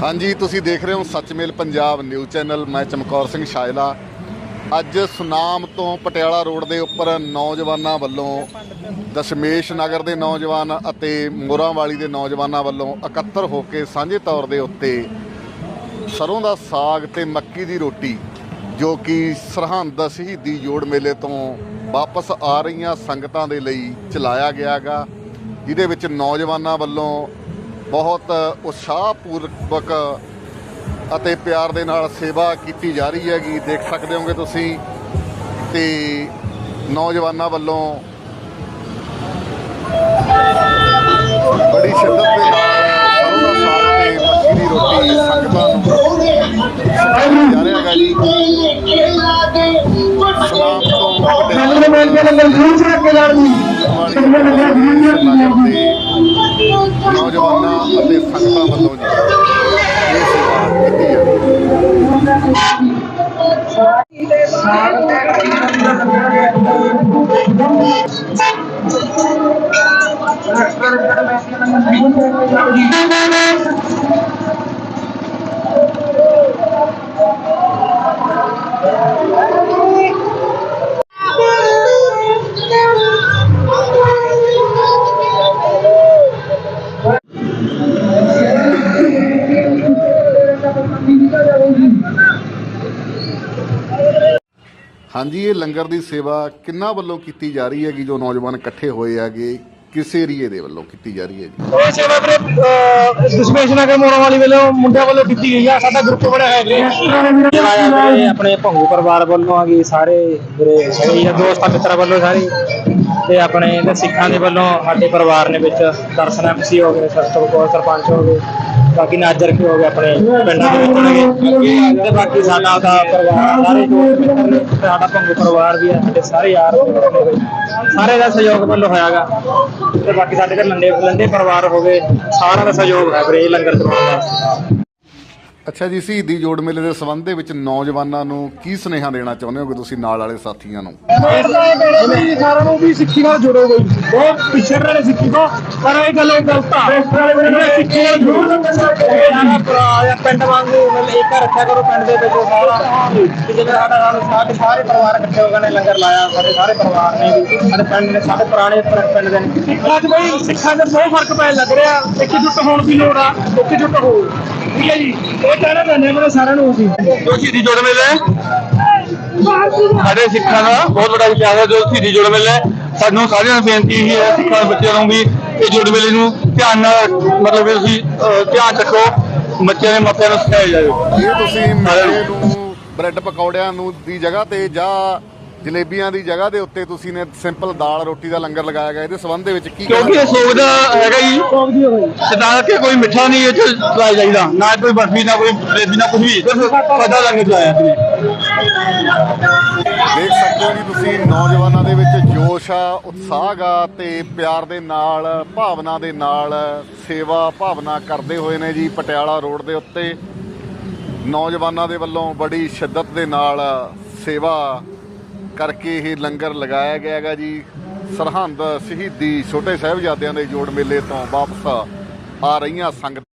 ਹਾਂਜੀ, ਤੁਸੀਂ ਦੇਖ ਰਹੇ ਹੋ ਸੱਚਮੇਲ ਪੰਜਾਬ ਨਿਊਜ਼ ਚੈਨਲ। ਮੈਂ ਚਮਕੌਰ ਸਿੰਘ ਸ਼ਾਇਲਾ। ਅੱਜ ਸੁਨਾਮ ਤੋਂ ਪਟਿਆਲਾ ਰੋਡ ਦੇ ਉੱਪਰ ਨੌਜਵਾਨਾਂ ਵੱਲੋਂ ਦਸ਼ਮੇਸ਼ ਨਗਰ ਦੇ ਨੌਜਵਾਨ ਅਤੇ ਮੋਰਾਂਵਾਲੀ ਦੇ ਨੌਜਵਾਨਾਂ ਵੱਲੋਂ ਇਕੱਤਰ ਹੋ ਕੇ ਸਾਂਝੇ ਤੌਰ ਦੇ ਉੱਤੇ ਸਰੋਂ ਦਾ ਸਾਗ ਤੇ ਮੱਕੀ ਦੀ ਰੋਟੀ, ਜੋ ਕਿ ਸਰਹੰਦ ਸ਼ਹੀਦੀ ਜੋੜ ਮੇਲੇ ਤੋਂ ਵਾਪਸ ਆ ਰਹੀਆਂ ਸੰਗਤਾਂ ਦੇ ਲਈ ਚਲਾਇਆ ਗਿਆਗਾ। ਜਿਹਦੇ ਵਿੱਚ ਨੌਜਵਾਨਾਂ ਵੱਲੋਂ ਬਹੁਤ ਉਤਸ਼ਾਹਪੂਰਵਕ ਅਤੇ ਪਿਆਰ ਦੇ ਨਾਲ ਸੇਵਾ ਕੀਤੀ ਜਾ ਰਹੀ ਹੈਗੀ। ਦੇਖ ਸਕਦੇ ਹੋਗੇ ਤੁਸੀਂ ਤੇ ਨੌਜਵਾਨਾਂ ਵੱਲੋਂ ਬੜੀ ਸ਼ਿੱਦਤ ਦੇ ਨਾਲ ਸਰੋਂ ਦਾ ਸਾਗ ਤੇ ਮੱਕੀ ਦੀ ਰੋਟੀ ਸੰਗਤਾਂ ਨੂੰ ਛਕਾਇਆ ਜਾ ਰਿਹਾ ਹੈਗਾ ਜੀ। ਸਲਾਮ ਤੋਂ ਪਟਿਆਲਾ ਨੌਜਵਾਨਾਂ ਅਤੇ ਸੰਗਤਾਂ ਵੱਲੋਂ ਜੀ ਇਹ ਸੇਵਾ ਕੀਤੀ ਹੈ ਹਾਂਜੀ ਇਹ ਲੰਗਰ ਦੀ ਸੇਵਾ ਕਿੰਨਾ ਵੱਲੋਂ ਕੀਤੀ ਜਾ ਰਹੀ ਹੈਗੀ ਜੋ ਨੌਜਵਾਨ ਇਕੱਠੇ ਹੋਏ ਹੈਗੇ ਕਿਸ ਏਰੀਏ ਦੇ ਵੱਲੋਂ ਕੀਤੀ ਜਾ ਰਹੀ ਹੈ ਜੀ ਉਹ ਸੇਵਾ ਵੀਰੇ ਦਸ਼ਮੇਸ਼ ਨਗਰ ਮੋਰਾਂ ਵਾਲੀ ਵੱਲੋਂ ਮੁੰਡਿਆਂ ਵੱਲੋਂ ਕੀਤੀ ਗਈ ਆ ਸਾਡਾ ਗਰੁੱਪ ਬੜਾ ਹੈ ਆਇਆ ਵੀਰੇ ਆਪਣੇ ਭੰਗੂ ਪਰਿਵਾਰ ਵੱਲੋਂ ਆ ਗਈ ਸਾਰੇ ਵੀਰੇ ਆ ਦੋਸਤਾਂ ਮਿੱਤਰਾਂ ਵੱਲੋਂ ਸਾਰੇ। ਤੇ ਆਪਣੇ ਸਿੱਖਾਂ ਦੇ ਵੱਲੋਂ ਸਾਡੇ ਪਰਿਵਾਰ ਨੇ ਵਿੱਚ ਦਰਸ਼ਨ ਐਮਸੀ ਹੋ ਗਏ ਸਰਪੰਚ ਹੋ ਗਏ। ਬਾਕੀ ਨਾਜਰ ਕੀ ਹੋ ਗਏ ਆਪਣੇ ਪਿੰਡਾਂ ਦੇ ਵਿੱਚ ਤੇ ਬਾਕੀ ਸਾਡਾ ਦਾ ਪਰਿਵਾਰ, ਸਾਰੇ ਦੋਸਤ ਮਿੱਤਰ ਨੇ, ਸਾਡਾ ਭੰਗੂ ਪਰਿਵਾਰ ਵੀ ਹੈ, ਸਾਡੇ ਸਾਰੇ ਯਾਰ ਮਿੱਤਰ ਨੇ ਬਈ। ਸਾਰੇ ਦਾ ਸਹਿਯੋਗ ਵੱਲੋਂ ਹੋਇਆਗਾ। ਤੇ ਬਾਕੀ ਸਾਡੇ ਘਰ ਲੰਡੇ ਲੰਡੇ ਪਰਿਵਾਰ ਹੋ ਗਏ, ਸਾਰਿਆਂ ਦਾ ਸਹਿਯੋਗ ਹੈ ਵੀਰੇ ਇਹ ਲੰਗਰ ਚਲਾਉਣ ਦਾ। ਅੱਛਾ ਜੀ, ਸ਼ਹੀਦੀ ਜੋੜ ਮੇਲੇ ਦੇ ਸੰਬੰਧ ਦੇ ਵਿੱਚ ਨੌਜਵਾਨਾਂ ਨੂੰ ਕੀ ਸੁਨੇਹਾ ਦੇਣਾ ਚਾਹੁੰਦੇ ਹੋ ਕਿ ਤੁਸੀਂ ਨਾਲ ਵਾਲੇ ਸਾਥੀਆਂ ਨੂੰ? ਸਾਰਿਆਂ ਨੂੰ ਵੀ ਸਿੱਖੀ ਨਾਲ ਜੁੜੋ ਬਈ ਬਹੁਤ ਪਿਛੜ ਰਹੇ ਸਿੱਖੀ ਤੋਂ ਪਰ ਇਹ ਗੱਲ ਗਲਤ ਆ ਸਿੱਖੀ ਨਾਲ ਜੁੜੋ ਪਿੰਡ ਵਾਂਗੂ ਮਤਲਬ ਇੱਕ ਰੱਖਿਆ ਕਰੋ ਪਿੰਡ ਦੇ ਵਿੱਚ ਸਾਰਾ ਜਿਵੇਂ ਸਾਡਾ ਸਾਡੇ ਸਾਰੇ ਪਰਿਵਾਰ ਇਕੱਠੇ ਹੋ ਗਏ ਨੇ ਲੰਗਰ ਲਾਇਆ ਸਾਡੇ ਸਾਰੇ ਪਰਿਵਾਰ ਨੇ ਸਾਡੇ ਪਿੰਡ ਨੇ ਸਾਡੇ ਪੁਰਾਣੇ ਪਿੰਡ ਦੇ ਨੇ ਅੱਜ ਬਈ ਸਿੱਖਾਂ ਦੇ ਬਹੁਤ ਫ਼ਰਕ ਪੈਣ ਲੱਗ ਰਿਹਾ ਇਕਜੁੱਟ ਹੋਣ ਦੀ ਲੋੜ ਆ। ਇਕਜੁੱਟ ਹੋ ਠੀਕ ਹੈ ਜੀ? ਉਹ ਕਹਿਣਾ ਚਾਹੁੰਦੇ ਹਾਂ ਸਾਰਿਆਂ ਨੂੰ ਅਸੀਂ। ਜੋ ਸ਼ਹੀਦੀ ਜੋੜ ਮੇਲਾ ਹੈ। ਸਾਡੇ ਸਿੱਖਾਂ ਦਾ ਬਹੁਤ ਵੱਡਾ ਇਤਿਹਾਸ ਹੈ ਜੋ ਸ਼ਹੀਦੀ ਜੋੜ ਮੇਲਾ ਹੈ। ਸਾਨੂੰ ਸਾਰਿਆਂ ਨੂੰ ਬੇਨਤੀ ਇਹੀ ਹੈ ਸਿੱਖਾਂ ਦੇ ਬੱਚਿਆਂ ਨੂੰ ਵੀ ਇਹ ਜੋੜ ਮੇਲੇ ਨੂੰ ਧਿਆਨ ਨਾਲ ਮਤਲਬ ਕਿ ਤੁਸੀਂ ਧਿਆਨ ਰੱਖੋ। ਬੱਚਿਆਂ ਦੇ ਮਾਪਿਆਂ ਨੂੰ ਸਿਖਾਇਆ ਜਾਵੇ। ਇਹ ਤੁਸੀਂ ਮੇਲੇ ਨੂੰ ਬ੍ਰੈਡ ਪਕੌੜਿਆਂ ਨੂੰ ਦੀ ਜਗ੍ਹਾ ਤੇ ਜਾਂ ਜਲੇਬੀਆਂ ਦੀ ਜਗ੍ਹਾ ਦੇ ਉੱਤੇ ਤੁਸੀਂ ਨੇ ਸਿੰਪਲ ਦਾਲ ਰੋਟੀ ਦਾ ਲੰਗਰ ਲਗਾਇਆ ਗਿਆ ਇਹਦੇ ਸੰਬੰਧ ਦੇ ਵਿੱਚ ਕੀ ਕਿਉਂਕਿ ਇਹ ਸੋਗ ਦਾ ਹੈਗਾ ਜੀ। ਸਦਾ ਕਿ ਕੋਈ ਮਿੱਠਾ ਨਹੀਂ ਇਹ ਚ ਲਾਇਆ ਜਾਈਦਾ ਨਾ ਕੋਈ ਬਰਫੀ ਨਾ ਕੋਈ ਜਲੇਬੀ ਨਾ ਕੁਝ ਵੀ। ਸਾਦਾ ਲੰਗਰ ਲਾਇਆ ਜੀ ਦੇਖ ਸਕਦੇ ਹੋ ਜੀ ਤੁਸੀਂ ਨੌਜਵਾਨਾਂ ਦੇ ਵਿੱਚ ਜੋਸ਼ ਆ ਉਤਸ਼ਾਹ ਆ ਤੇ ਪਿਆਰ ਦੇ ਨਾਲ ਭਾਵਨਾ ਦੇ ਨਾਲ ਸੇਵਾ ਭਾਵਨਾ ਕਰਦੇ ਹੋਏ ਨੇ ਜੀ ਪਟਿਆਲਾ ਰੋਡ ਦੇ ਉੱਤੇ। ਨੌਜਵਾਨਾਂ ਦੇ ਵੱਲੋਂ ਬੜੀ ਸ਼ਿੱਦਤ ਦੇ ਨਾਲ ਸੇਵਾ ਕਰਕੇ ਇਹ ਲੰਗਰ ਲਗਾਇਆ ਗਿਆ ਹੈਗਾ ਜੀ। ਸਰਹੰਦ ਸ਼ਹੀਦੀ ਛੋਟੇ ਸਾਹਿਬਜ਼ਾਦਿਆਂ ਦੇ ਜੋੜ ਮੇਲੇ ਤੋਂ ਵਾਪਸ ਆ ਰਹੀਆਂ ਸੰਗਤਾਂ।